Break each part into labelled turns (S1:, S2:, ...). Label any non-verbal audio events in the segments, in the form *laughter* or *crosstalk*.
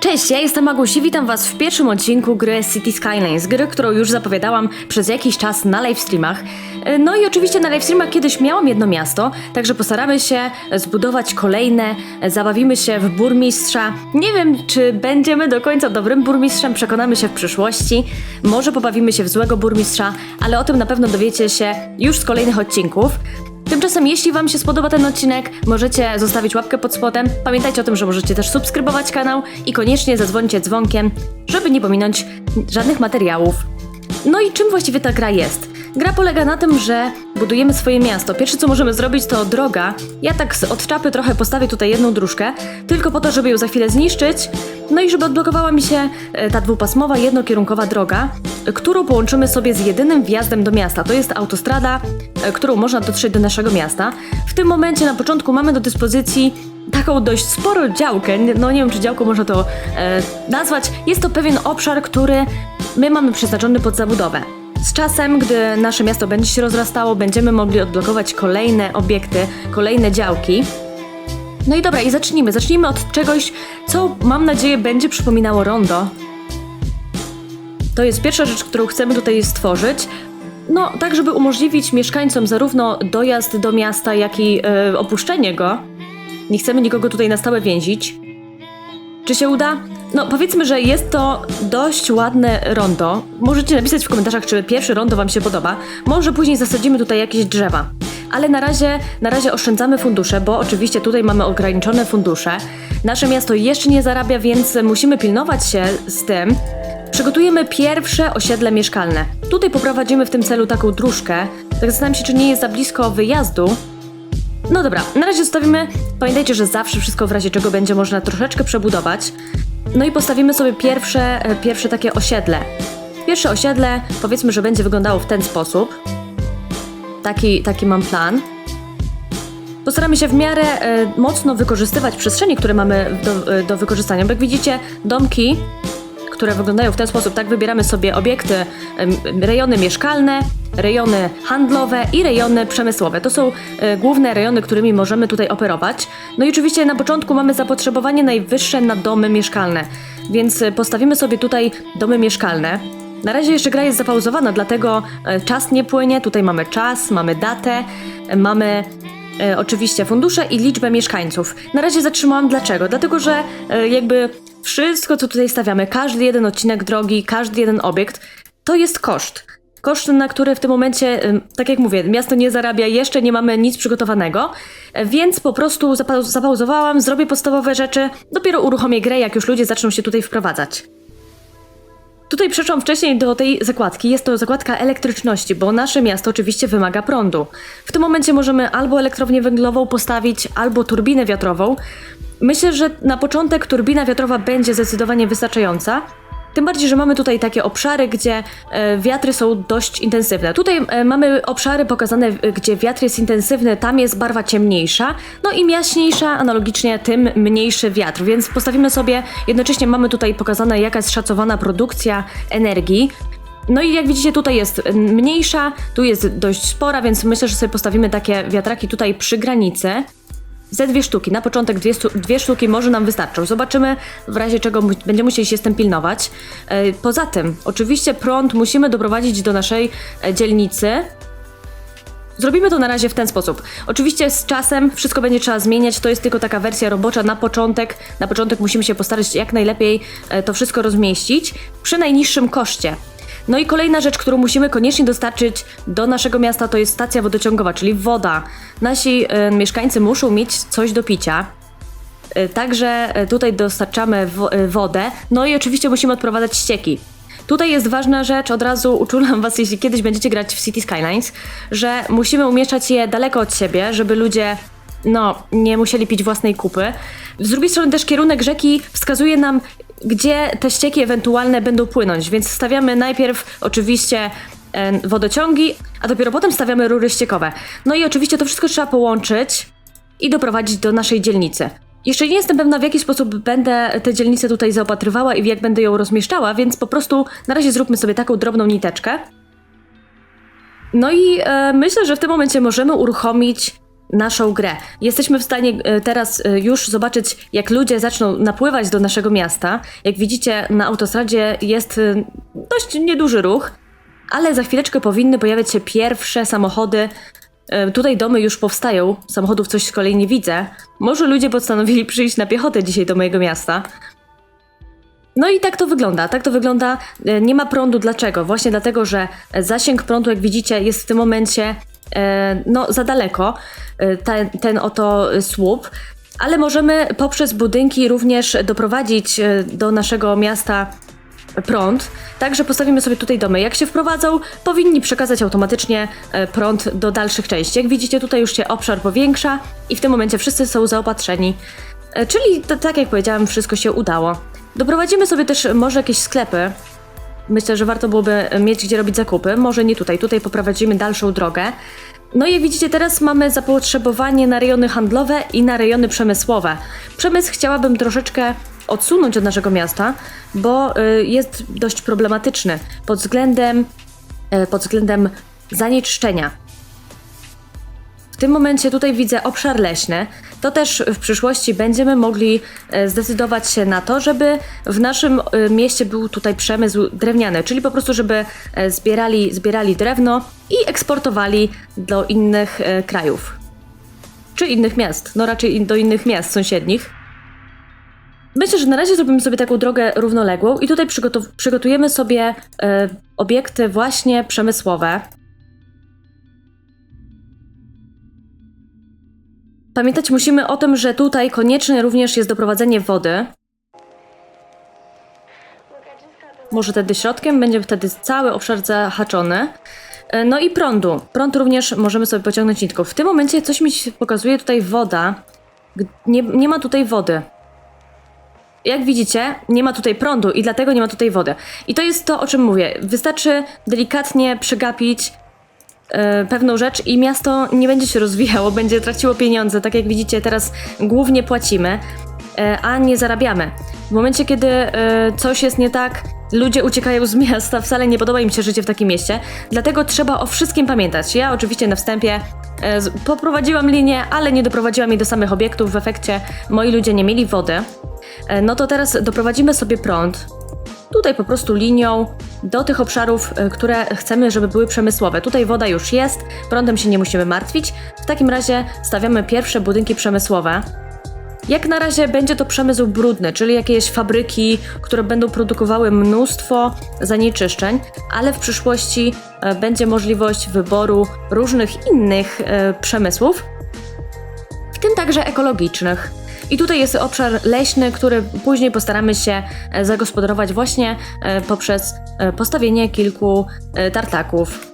S1: Cześć, ja jestem Magusi, witam was w pierwszym odcinku gry City Skylines, gry, którą już zapowiadałam przez jakiś czas na livestreamach. E, No i oczywiście na livestreamach kiedyś miałam jedno miasto, także postaramy się zbudować kolejne, e, zabawimy się w burmistrza. Nie wiem, czy będziemy do końca dobrym burmistrzem, przekonamy się w przyszłości. Może pobawimy się w złego burmistrza, ale o tym na pewno dowiecie się już z kolejnych odcinków. Tymczasem, jeśli Wam się spodoba ten odcinek, możecie zostawić łapkę pod spodem. Pamiętajcie o tym, że możecie też subskrybować kanał i koniecznie zadzwońcie dzwonkiem, żeby nie pominąć żadnych materiałów. No i czym właściwie ta gra jest? Gra polega na tym, że budujemy swoje miasto. Pierwsze co możemy zrobić to droga. Ja tak z od czapy trochę postawię tutaj jedną dróżkę, tylko po to, żeby ją za chwilę zniszczyć. No i żeby odblokowała mi się e, ta dwupasmowa, jednokierunkowa droga, którą połączymy sobie z jedynym wjazdem do miasta. To jest autostrada, e, którą można dotrzeć do naszego miasta. W tym momencie na początku mamy do dyspozycji taką dość sporą działkę, no nie wiem czy działką można to e, nazwać. Jest to pewien obszar, który my mamy przeznaczony pod zabudowę. Z czasem, gdy nasze miasto będzie się rozrastało, będziemy mogli odblokować kolejne obiekty, kolejne działki. No i dobra, i zacznijmy. Zacznijmy od czegoś, co mam nadzieję będzie przypominało rondo. To jest pierwsza rzecz, którą chcemy tutaj stworzyć. No, tak, żeby umożliwić mieszkańcom zarówno dojazd do miasta, jak i e, opuszczenie go. Nie chcemy nikogo tutaj na stałe więzić. Czy się uda? No, powiedzmy, że jest to dość ładne rondo. Możecie napisać w komentarzach, czy pierwsze rondo Wam się podoba. Może później zasadzimy tutaj jakieś drzewa. Ale na razie, na razie oszczędzamy fundusze, bo oczywiście tutaj mamy ograniczone fundusze. Nasze miasto jeszcze nie zarabia, więc musimy pilnować się z tym. Przygotujemy pierwsze osiedle mieszkalne. Tutaj poprowadzimy w tym celu taką dróżkę. Tak zastanawiam się, czy nie jest za blisko wyjazdu, no dobra, na razie zostawimy. Pamiętajcie, że zawsze wszystko w razie czego będzie można troszeczkę przebudować. No i postawimy sobie pierwsze, e, pierwsze takie osiedle. Pierwsze osiedle powiedzmy, że będzie wyglądało w ten sposób. Taki, taki mam plan. Postaramy się w miarę e, mocno wykorzystywać przestrzenie, które mamy do, e, do wykorzystania. Bo jak widzicie, domki, które wyglądają w ten sposób, tak wybieramy sobie obiekty, rejony mieszkalne, rejony handlowe i rejony przemysłowe. To są e, główne rejony, którymi możemy tutaj operować. No i oczywiście na początku mamy zapotrzebowanie najwyższe na domy mieszkalne, więc e, postawimy sobie tutaj domy mieszkalne. Na razie jeszcze gra jest zapauzowana, dlatego e, czas nie płynie. Tutaj mamy czas, mamy datę, mamy oczywiście fundusze i liczbę mieszkańców. Na razie zatrzymałam dlaczego? Dlatego, że jakby wszystko, co tutaj stawiamy, każdy jeden odcinek drogi, każdy jeden obiekt, to jest koszt. Koszt, na który w tym momencie, tak jak mówię, miasto nie zarabia, jeszcze nie mamy nic przygotowanego, więc po prostu zapa- zapauzowałam, zrobię podstawowe rzeczy, dopiero uruchomię grę, jak już ludzie zaczną się tutaj wprowadzać. Tutaj przeszłam wcześniej do tej zakładki. Jest to zakładka elektryczności, bo nasze miasto oczywiście wymaga prądu. W tym momencie możemy albo elektrownię węglową postawić, albo turbinę wiatrową. Myślę, że na początek turbina wiatrowa będzie zdecydowanie wystarczająca. Tym bardziej, że mamy tutaj takie obszary, gdzie e, wiatry są dość intensywne. Tutaj e, mamy obszary pokazane, gdzie wiatr jest intensywny, tam jest barwa ciemniejsza, no im jaśniejsza, analogicznie tym mniejszy wiatr, więc postawimy sobie, jednocześnie mamy tutaj pokazane jaka jest szacowana produkcja energii. No i jak widzicie, tutaj jest e, mniejsza, tu jest dość spora, więc myślę, że sobie postawimy takie wiatraki tutaj przy granicy. Ze dwie sztuki. Na początek dwie, dwie sztuki może nam wystarczą. Zobaczymy, w razie czego będziemy musieli się z tym pilnować. E, Poza tym, oczywiście prąd musimy doprowadzić do naszej e, dzielnicy. Zrobimy to na razie w ten sposób. Oczywiście z czasem wszystko będzie trzeba zmieniać, to jest tylko taka wersja robocza na początek. Na początek musimy się postarać jak najlepiej e, to wszystko rozmieścić przy najniższym koszcie. No i kolejna rzecz, którą musimy koniecznie dostarczyć do naszego miasta, to jest stacja wodociągowa, czyli woda. Nasi e, mieszkańcy muszą mieć coś do picia. E, Także e, tutaj dostarczamy e, wodę. No i oczywiście musimy odprowadzać ścieki. Tutaj jest ważna rzecz, od razu uczulam Was, jeśli kiedyś będziecie grać w City Skylines, że musimy umieszczać je daleko od siebie, żeby ludzie no, nie musieli pić własnej kupy. Z drugiej strony też kierunek rzeki wskazuje nam, gdzie te ścieki ewentualne będą płynąć, więc stawiamy najpierw oczywiście e, wodociągi, a dopiero potem stawiamy rury ściekowe. No i oczywiście to wszystko trzeba połączyć i doprowadzić do naszej dzielnicy. Jeszcze nie jestem pewna, w jaki sposób będę tę dzielnicę tutaj zaopatrywała i jak będę ją rozmieszczała, więc po prostu na razie zróbmy sobie taką drobną niteczkę. No i e, myślę, że w tym momencie możemy uruchomić naszą grę. Jesteśmy w stanie e, teraz e, już zobaczyć, jak ludzie zaczną napływać do naszego miasta. Jak widzicie, na autostradzie jest e, dość nieduży ruch, ale za chwileczkę powinny pojawiać się pierwsze samochody. Tutaj domy już powstają, samochodów coś z kolei nie widzę. Może ludzie postanowili przyjść na piechotę dzisiaj do mojego miasta. No i tak to wygląda. Tak to wygląda. Nie ma prądu. Dlaczego? Właśnie dlatego, że zasięg prądu, jak widzicie, jest w tym momencie no, za daleko. e, Ten, ten oto e, słup. Ale możemy poprzez budynki również doprowadzić e, do naszego miasta prąd. Także postawimy sobie tutaj domy. Jak się wprowadzą, powinni przekazać automatycznie e, prąd do dalszych części. Jak widzicie, tutaj już się obszar powiększa i w tym momencie wszyscy są zaopatrzeni. E, Czyli to, tak jak powiedziałem, wszystko się udało. Doprowadzimy sobie też może jakieś sklepy. Myślę, że warto byłoby mieć gdzie robić zakupy. Może nie tutaj, tutaj poprowadzimy dalszą drogę. No i widzicie, teraz mamy zapotrzebowanie na rejony handlowe i na rejony przemysłowe. Przemysł chciałabym troszeczkę odsunąć od naszego miasta, bo y, jest dość problematyczny pod względem, y, pod względem zanieczyszczenia. Tym momencie tutaj widzę obszar leśny. To też w przyszłości będziemy mogli e, zdecydować się na to, żeby w naszym e, mieście był tutaj przemysł drewniany, czyli po prostu, żeby e, zbierali, zbierali drewno i eksportowali do innych krajów. Czy innych miast, no raczej do innych miast sąsiednich. Myślę, że na razie zrobimy sobie taką drogę równoległą i tutaj przygotujemy sobie e, obiekty właśnie przemysłowe. Pamiętać musimy o tym, że tutaj konieczne również jest doprowadzenie wody. Może wtedy środkiem, będzie wtedy cały obszar zahaczony. E, No i prądu. Prąd również możemy sobie pociągnąć nitką. W tym momencie coś mi pokazuje tutaj woda. Nie, nie ma tutaj wody. Jak widzicie, nie ma tutaj prądu i dlatego nie ma tutaj wody. I to jest to, o czym mówię. Wystarczy delikatnie przegapić pewną rzecz i miasto nie będzie się rozwijało, będzie traciło pieniądze. Tak jak widzicie, teraz głównie płacimy, e, a nie zarabiamy. W momencie, kiedy e, coś jest nie tak, ludzie uciekają z miasta, wcale nie podoba im się życie w takim mieście, dlatego trzeba o wszystkim pamiętać. Ja oczywiście na wstępie e, poprowadziłam linię, ale nie doprowadziłam jej do samych obiektów. W efekcie moi ludzie nie mieli wody. E, No to teraz doprowadzimy sobie prąd tutaj po prostu linią do tych obszarów, e, które chcemy, żeby były przemysłowe. Tutaj woda już jest, prądem się nie musimy martwić. W takim razie stawiamy pierwsze budynki przemysłowe. Jak na razie będzie to przemysł brudny, czyli jakieś fabryki, które będą produkowały mnóstwo zanieczyszczeń, ale w przyszłości e, będzie możliwość wyboru różnych innych e, przemysłów, w tym także ekologicznych. I tutaj jest obszar leśny, który później postaramy się e, zagospodarować właśnie e, poprzez e, postawienie kilku tartaków.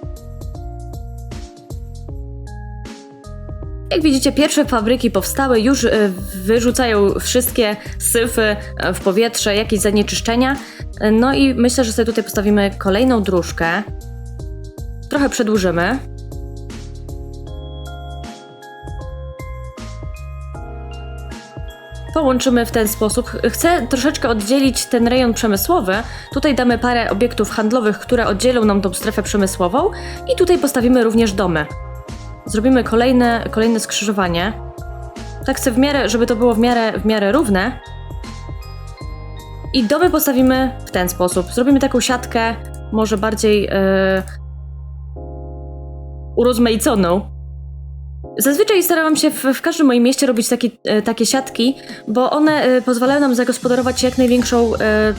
S1: Jak widzicie, pierwsze fabryki powstały, już wyrzucają wszystkie syfy w powietrze, jakieś zanieczyszczenia. No i myślę, że sobie tutaj postawimy kolejną dróżkę. Trochę przedłużymy. Połączymy w ten sposób. Chcę troszeczkę oddzielić ten rejon przemysłowy. Tutaj damy parę obiektów handlowych, które oddzielą nam tą strefę przemysłową i tutaj postawimy również domy. Zrobimy kolejne, kolejne skrzyżowanie. Tak chcę w miarę, żeby to było w miarę, w miarę równe. I domy postawimy w ten sposób. Zrobimy taką siatkę, może bardziej yy, urozmaiconą. Zazwyczaj starałam się w, w każdym moim mieście robić takie, e, takie siatki, bo one e, pozwalają nam zagospodarować jak największą, e,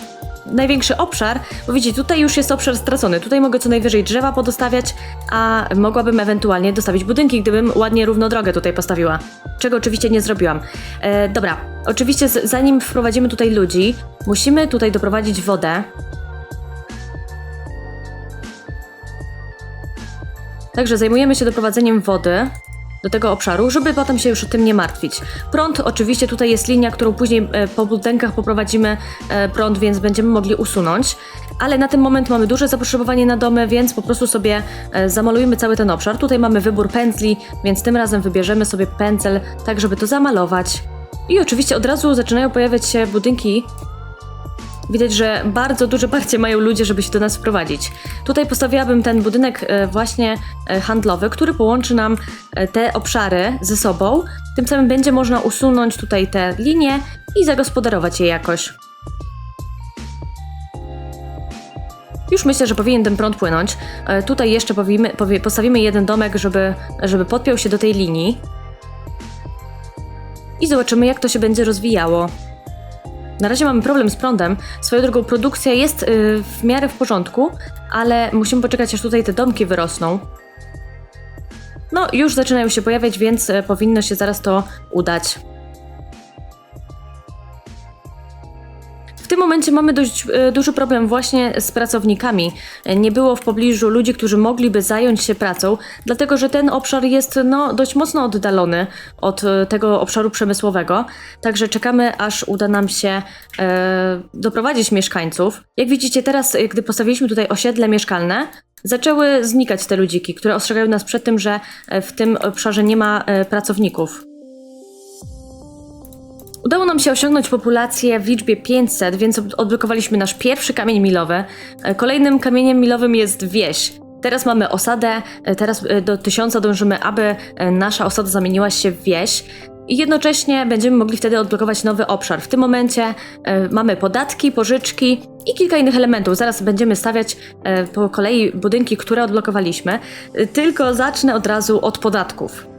S1: największy obszar. Bo widzicie, tutaj już jest obszar stracony. Tutaj mogę co najwyżej drzewa podostawiać, a mogłabym ewentualnie dostawić budynki, gdybym ładnie równo drogę tutaj postawiła. Czego oczywiście nie zrobiłam. E, dobra, oczywiście z, zanim wprowadzimy tutaj ludzi, musimy tutaj doprowadzić wodę. Także zajmujemy się doprowadzeniem wody do tego obszaru, żeby potem się już o tym nie martwić. Prąd, oczywiście tutaj jest linia, którą później e, po budynkach poprowadzimy e, prąd, więc będziemy mogli usunąć. Ale na ten moment mamy duże zapotrzebowanie na domy, więc po prostu sobie e, zamalujemy cały ten obszar. Tutaj mamy wybór pędzli, więc tym razem wybierzemy sobie pędzel, tak żeby to zamalować. I oczywiście od razu zaczynają pojawiać się budynki Widać, że bardzo duże parcie mają ludzie, żeby się do nas wprowadzić. Tutaj postawiłabym ten budynek e, właśnie e, handlowy, który połączy nam e, te obszary ze sobą. Tym samym będzie można usunąć tutaj te linie i zagospodarować je jakoś. Już myślę, że powinien ten prąd płynąć. Tutaj jeszcze powimy, powie, postawimy jeden domek, żeby, żeby podpiął się do tej linii. I zobaczymy, jak to się będzie rozwijało. Na razie mamy problem z prądem. Swoją drogą produkcja jest y, w miarę w porządku, ale musimy poczekać, aż tutaj te domki wyrosną. No, już zaczynają się pojawiać, więc y, powinno się zaraz to udać. W tym momencie mamy dość e, duży problem właśnie z pracownikami. E, Nie było w pobliżu ludzi, którzy mogliby zająć się pracą, dlatego że ten obszar jest no, dość mocno oddalony od e, tego obszaru przemysłowego. Także czekamy, aż uda nam się e, doprowadzić mieszkańców. Jak widzicie, teraz, gdy postawiliśmy tutaj osiedle mieszkalne, zaczęły znikać te ludziki, które ostrzegają nas przed tym, że w tym obszarze nie ma pracowników. Udało nam się osiągnąć populację w liczbie 500, więc od- odblokowaliśmy nasz pierwszy kamień milowy. E, Kolejnym kamieniem milowym jest wieś. Teraz mamy osadę, e, teraz e, do tysiąca dążymy, aby nasza osada zamieniła się w wieś. I jednocześnie będziemy mogli wtedy odblokować nowy obszar. W tym momencie mamy podatki, pożyczki i kilka innych elementów. Zaraz będziemy stawiać po kolei budynki, które odblokowaliśmy. Tylko zacznę od razu od podatków.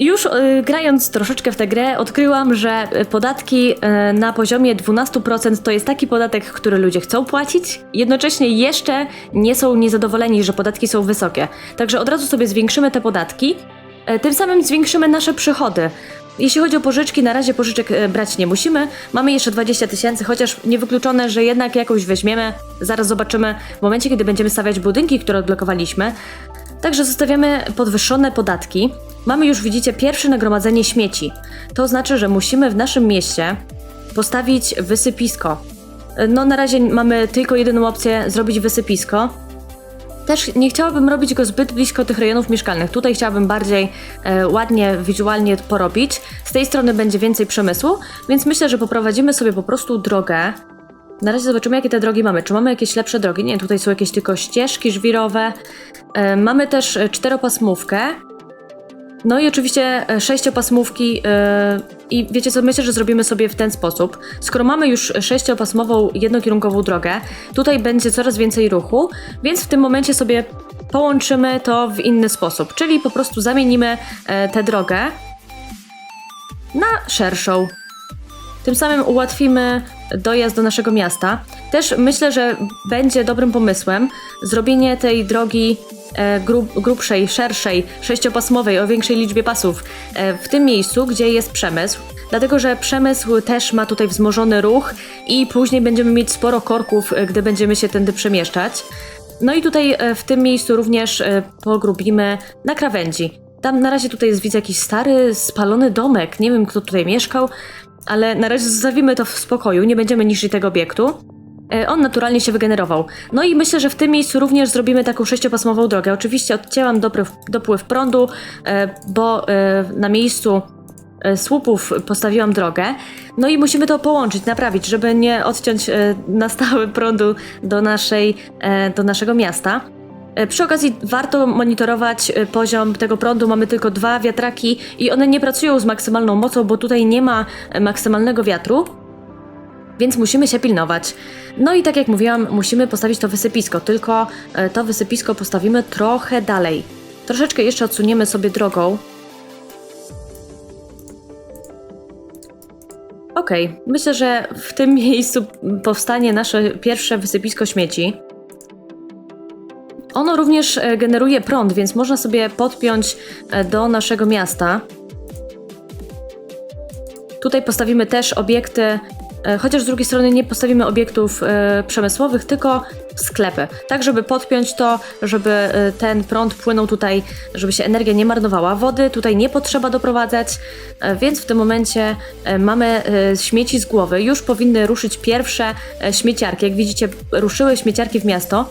S1: Już y, grając troszeczkę w tę grę, odkryłam, że podatki y, na poziomie 12% to jest taki podatek, który ludzie chcą płacić, jednocześnie jeszcze nie są niezadowoleni, że podatki są wysokie. Także od razu sobie zwiększymy te podatki, y, tym samym zwiększymy nasze przychody. Jeśli chodzi o pożyczki, na razie pożyczek y, brać nie musimy. Mamy jeszcze 20 tysięcy, chociaż niewykluczone, że jednak jakąś weźmiemy. Zaraz zobaczymy w momencie, kiedy będziemy stawiać budynki, które odblokowaliśmy. Także zostawiamy podwyższone podatki. Mamy już, widzicie, pierwsze nagromadzenie śmieci. To znaczy, że musimy w naszym mieście postawić wysypisko. No, na razie mamy tylko jedyną opcję zrobić wysypisko. Też nie chciałabym robić go zbyt blisko tych rejonów mieszkalnych. Tutaj chciałabym bardziej e, ładnie, wizualnie porobić. Z tej strony będzie więcej przemysłu, więc myślę, że poprowadzimy sobie po prostu drogę. Na razie zobaczymy, jakie te drogi mamy. Czy mamy jakieś lepsze drogi? Nie, tutaj są jakieś tylko ścieżki żwirowe. E, mamy też e, czteropasmówkę. No i oczywiście e, sześciopasmówki i wiecie co, myślę, że zrobimy sobie w ten sposób. Skoro mamy już sześciopasmową, jednokierunkową drogę, tutaj będzie coraz więcej ruchu, więc w tym momencie sobie połączymy to w inny sposób, czyli po prostu zamienimy tę drogę na szerszą. Tym samym ułatwimy dojazd do naszego miasta. Też myślę, że będzie dobrym pomysłem zrobienie tej drogi e, grub, grubszej, szerszej, sześciopasmowej, o większej liczbie pasów e, w tym miejscu, gdzie jest przemysł. Dlatego, że przemysł też ma tutaj wzmożony ruch i później będziemy mieć sporo korków, e, gdy będziemy się tędy przemieszczać. No i tutaj w tym miejscu również pogrubimy na krawędzi. Tam na razie tutaj jest, widzę, jakiś stary, spalony domek. Nie wiem, kto tutaj mieszkał, ale na razie zostawimy to w spokoju, nie będziemy niszczyć tego obiektu. E, On naturalnie się wygenerował. No i myślę, że w tym miejscu również zrobimy taką sześciopasmową drogę. Oczywiście odcięłam dopływ, dopływ prądu, e, bo e, na miejscu słupów postawiłam drogę. No i musimy to połączyć, naprawić, żeby nie odciąć na stałe prądu do, naszej, do naszego miasta. E, Przy okazji warto monitorować e, poziom tego prądu. Mamy tylko dwa wiatraki i one nie pracują z maksymalną mocą, bo tutaj nie ma e, maksymalnego wiatru. Więc musimy się pilnować. No i tak jak mówiłam, musimy postawić to wysypisko, tylko to wysypisko postawimy trochę dalej. Troszeczkę jeszcze odsuniemy sobie drogą. Okej, myślę, że w tym *laughs* miejscu powstanie nasze pierwsze wysypisko śmieci. Ono również e, generuje prąd, więc można sobie podpiąć e, do naszego miasta. Tutaj postawimy też obiekty, e, chociaż z drugiej strony nie postawimy obiektów przemysłowych, tylko sklepy. Tak, żeby podpiąć to, żeby ten prąd płynął tutaj, żeby się energia nie marnowała. Wody tutaj nie potrzeba doprowadzać, więc w tym momencie mamy śmieci z głowy. Już powinny ruszyć pierwsze śmieciarki. Jak widzicie, ruszyły śmieciarki w miasto.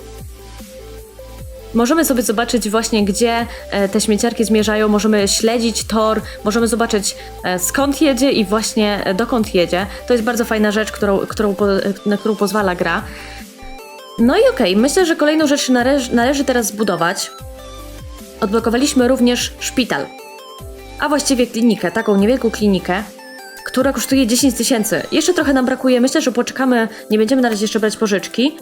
S1: Możemy sobie zobaczyć właśnie, gdzie e, te śmieciarki zmierzają, możemy śledzić tor, możemy zobaczyć e, skąd jedzie i właśnie e, dokąd jedzie. To jest bardzo fajna rzecz, którą, którą, na którą pozwala gra. No i okej, myślę, że kolejną rzecz należy, należy teraz zbudować. Odblokowaliśmy również szpital, a właściwie klinikę, taką niewielką klinikę, która kosztuje 10 tysięcy. Jeszcze trochę nam brakuje, myślę, że poczekamy, nie będziemy na razie jeszcze brać pożyczki.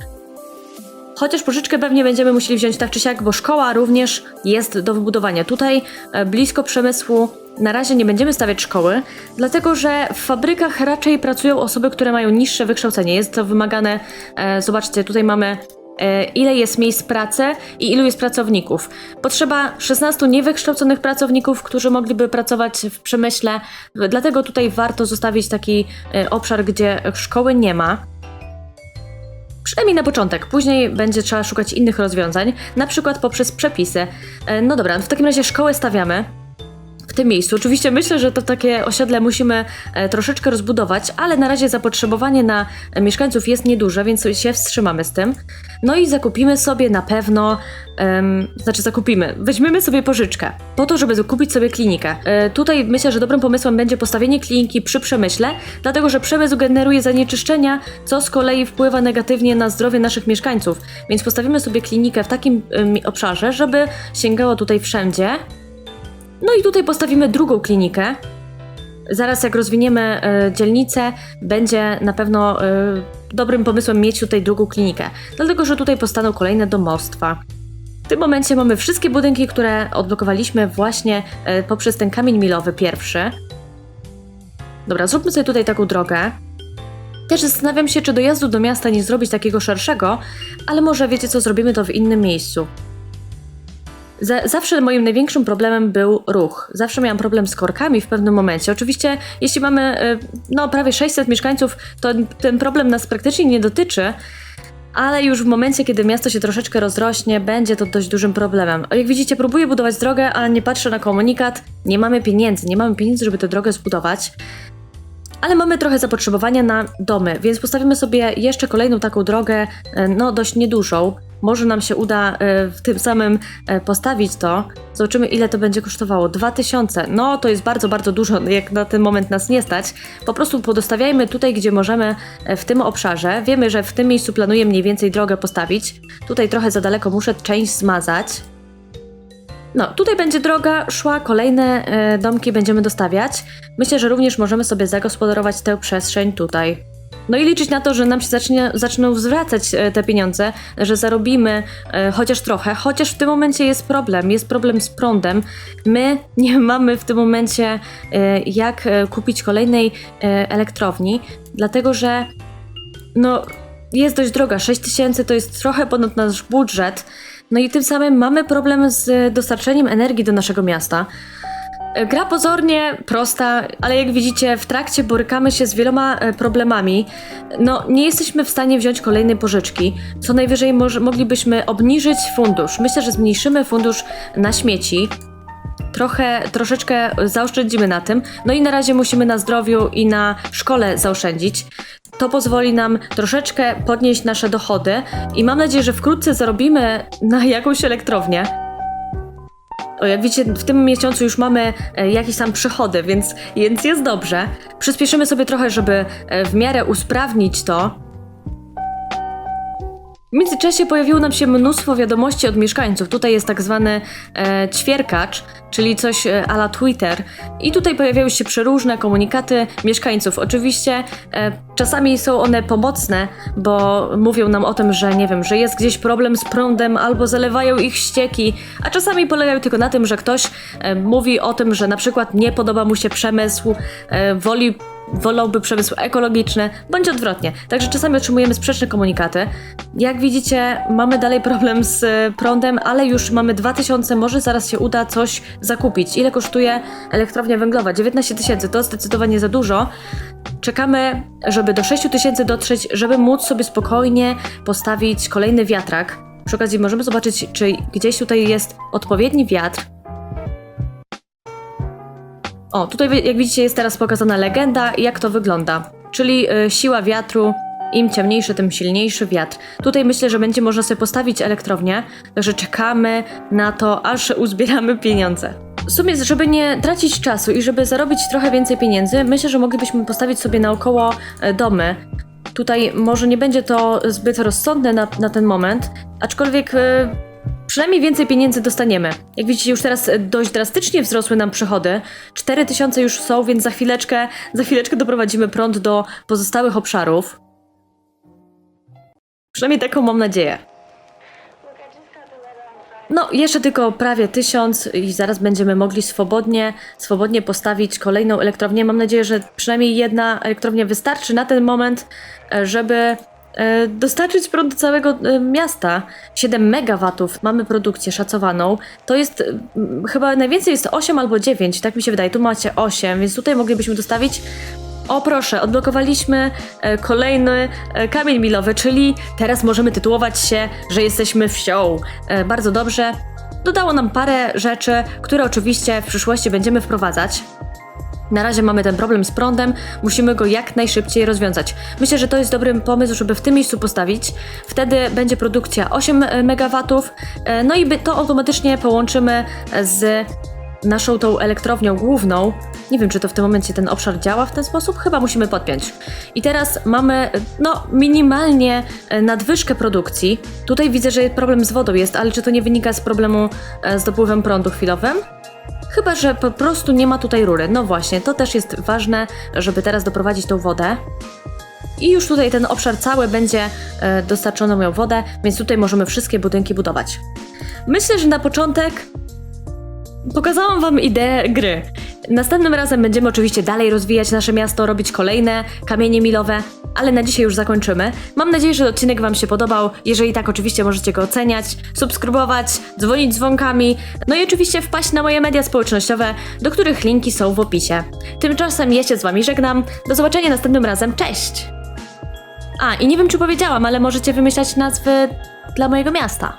S1: Chociaż pożyczkę pewnie będziemy musieli wziąć tak czy siak, bo szkoła również jest do wybudowania. Tutaj e, blisko przemysłu na razie nie będziemy stawiać szkoły, dlatego że w fabrykach raczej pracują osoby, które mają niższe wykształcenie. Jest to wymagane, e, zobaczcie, tutaj mamy e, ile jest miejsc pracy i ilu jest pracowników. Potrzeba 16 niewykształconych pracowników, którzy mogliby pracować w przemyśle, dlatego tutaj warto zostawić taki obszar, gdzie szkoły nie ma. Przynajmniej na początek, później będzie trzeba szukać innych rozwiązań, na przykład poprzez przepisy. E, No dobra, w takim razie szkołę stawiamy w tym miejscu. Oczywiście myślę, że to takie osiedle musimy e, troszeczkę rozbudować, ale na razie zapotrzebowanie na mieszkańców jest nieduże, więc się wstrzymamy z tym. No i zakupimy sobie na pewno, em, znaczy zakupimy, weźmiemy sobie pożyczkę po to, żeby zakupić sobie klinikę. E, tutaj myślę, że dobrym pomysłem będzie postawienie kliniki przy przemyśle, dlatego że przemysł generuje zanieczyszczenia, co z kolei wpływa negatywnie na zdrowie naszych mieszkańców. Więc postawimy sobie klinikę w takim em, obszarze, żeby sięgało tutaj wszędzie. No i tutaj postawimy drugą klinikę. Zaraz jak rozwiniemy e, dzielnicę, będzie na pewno e, dobrym pomysłem mieć tutaj drugą klinikę. Dlatego, że tutaj powstaną kolejne domostwa. Tym momencie mamy wszystkie budynki, które odblokowaliśmy właśnie e, poprzez ten kamień milowy pierwszy. Dobra, zróbmy sobie tutaj taką drogę. Też zastanawiam się, czy dojazdu do miasta nie zrobić takiego szerszego, ale może wiecie co, zrobimy to w innym miejscu. Za, zawsze moim największym problemem był ruch. Zawsze miałam problem z korkami w pewnym momencie. Oczywiście, jeśli mamy e, no, prawie 600 mieszkańców, to ten problem nas praktycznie nie dotyczy, ale już w momencie, kiedy miasto się troszeczkę rozrośnie, będzie to dość dużym problemem. Jak widzicie, próbuję budować drogę, ale nie patrzę na komunikat. Nie mamy pieniędzy, nie mamy pieniędzy, żeby tę drogę zbudować. Ale mamy trochę zapotrzebowania na domy, więc postawimy sobie jeszcze kolejną taką drogę, e, no dość niedużą. Może nam się uda e, w tym samym e, postawić to. Zobaczymy, ile to będzie kosztowało. 2000. No, to jest bardzo, bardzo dużo, *laughs* jak na ten moment nas nie stać. Po prostu podostawiajmy tutaj, gdzie możemy w tym obszarze. Wiemy, że w tym miejscu planuję mniej więcej drogę postawić. Tutaj trochę za daleko muszę część zmazać. No, tutaj będzie droga szła, kolejne e, domki będziemy dostawiać. Myślę, że również możemy sobie zagospodarować tę przestrzeń tutaj. No i liczyć na to, że nam się zacznie, zaczną zwracać e, te pieniądze, że zarobimy e, chociaż trochę, chociaż w tym momencie jest problem, jest problem z prądem. My *laughs* nie mamy w tym momencie jak kupić kolejnej elektrowni, dlatego że no jest dość droga, 6 tysięcy to jest trochę ponad nasz budżet, no i tym samym mamy problem z dostarczeniem energii do naszego miasta. Gra pozornie prosta, ale jak widzicie, w trakcie borykamy się z wieloma e, problemami. No, nie jesteśmy w stanie wziąć kolejnej pożyczki. Co najwyżej może, moglibyśmy obniżyć fundusz. Myślę, że zmniejszymy fundusz na śmieci. Trochę, troszeczkę zaoszczędzimy na tym. No i na razie musimy na zdrowiu i na szkole zaoszczędzić. To pozwoli nam troszeczkę podnieść nasze dochody i mam nadzieję, że wkrótce zarobimy na jakąś elektrownię. O, jak widzicie, w tym miesiącu już mamy e, jakieś tam przychody, więc, więc jest dobrze. Przyspieszymy sobie trochę, żeby e, w miarę usprawnić to. W międzyczasie pojawiło nam się mnóstwo wiadomości od mieszkańców. Tutaj jest tak zwany e, ćwierkacz, czyli coś e, ala Twitter. I tutaj pojawiały się przeróżne komunikaty mieszkańców. Oczywiście e, czasami są one pomocne, bo mówią nam o tym, że nie wiem, że jest gdzieś problem z prądem albo zalewają ich ścieki, a czasami polegają tylko na tym, że ktoś e, mówi o tym, że na przykład nie podoba mu się przemysł, e, woli wolałby przemysł ekologiczny, bądź odwrotnie. Także czasami otrzymujemy sprzeczne komunikaty. Jak widzicie, mamy dalej problem z e, prądem, ale już mamy 2000, może zaraz się uda coś zakupić. Ile kosztuje elektrownia węglowa? 19 tysięcy, to zdecydowanie za dużo. Czekamy, żeby do 6 tysięcy dotrzeć, żeby móc sobie spokojnie postawić kolejny wiatrak. Przy okazji możemy zobaczyć, czy gdzieś tutaj jest odpowiedni wiatr, o, tutaj jak widzicie jest teraz pokazana legenda, jak to wygląda. Czyli y, siła wiatru Im ciemniejszy, tym silniejszy wiatr. Tutaj myślę, że będzie można sobie postawić elektrownię, także czekamy na to, aż uzbieramy pieniądze. W sumie, żeby nie tracić czasu i żeby zarobić trochę więcej pieniędzy, myślę, że moglibyśmy postawić sobie naokoło e, domy. Tutaj może nie będzie to zbyt rozsądne na, na ten moment, aczkolwiek e, przynajmniej więcej pieniędzy dostaniemy. Jak widzicie, już teraz e, dość drastycznie wzrosły nam przychody. 4000 już są, więc za chwileczkę, za chwileczkę doprowadzimy prąd do pozostałych obszarów. Przynajmniej taką mam nadzieję. No, jeszcze tylko prawie tysiąc i zaraz będziemy mogli swobodnie, swobodnie postawić kolejną elektrownię. Mam nadzieję, że przynajmniej jedna elektrownia wystarczy na ten moment, e, żeby dostarczyć prąd do całego e, miasta. 7 megawatów mamy produkcję szacowaną. To jest chyba najwięcej jest 8 albo 9, tak mi się wydaje. Tu macie 8, więc tutaj moglibyśmy dostawić o proszę, odblokowaliśmy e, kolejny e, kamień milowy, czyli teraz możemy tytułować się, że jesteśmy wsią. E, bardzo dobrze. Dodało nam parę rzeczy, które oczywiście w przyszłości będziemy wprowadzać. Na razie mamy ten problem z prądem, musimy go jak najszybciej rozwiązać. Myślę, że to jest dobry pomysł, żeby w tym miejscu postawić. Wtedy będzie produkcja 8 MW, e, no i to automatycznie połączymy z naszą tą elektrownią główną. Nie wiem, czy to w tym momencie ten obszar działa w ten sposób, chyba musimy podpiąć. I teraz mamy, no, minimalnie e, nadwyżkę produkcji. Tutaj widzę, że problem z wodą jest, ale czy to nie wynika z problemu e, z dopływem prądu chwilowym? Chyba, że po prostu nie ma tutaj rury. No właśnie, to też jest ważne, żeby teraz doprowadzić tą wodę. I już tutaj ten obszar cały będzie e, dostarczoną miał wodę, więc tutaj możemy wszystkie budynki budować. Myślę, że na początek Pokazałam Wam ideę gry. Następnym razem będziemy oczywiście dalej rozwijać nasze miasto, robić kolejne kamienie milowe, ale na dzisiaj już zakończymy. Mam nadzieję, że odcinek Wam się podobał. Jeżeli tak, oczywiście możecie go oceniać, subskrybować, dzwonić dzwonkami, no i oczywiście wpaść na moje media społecznościowe, do których linki są w opisie. Tymczasem ja się z Wami żegnam. Do zobaczenia następnym razem. Cześć! A, i nie wiem, czy powiedziałam, ale możecie wymyślać nazwy dla mojego miasta.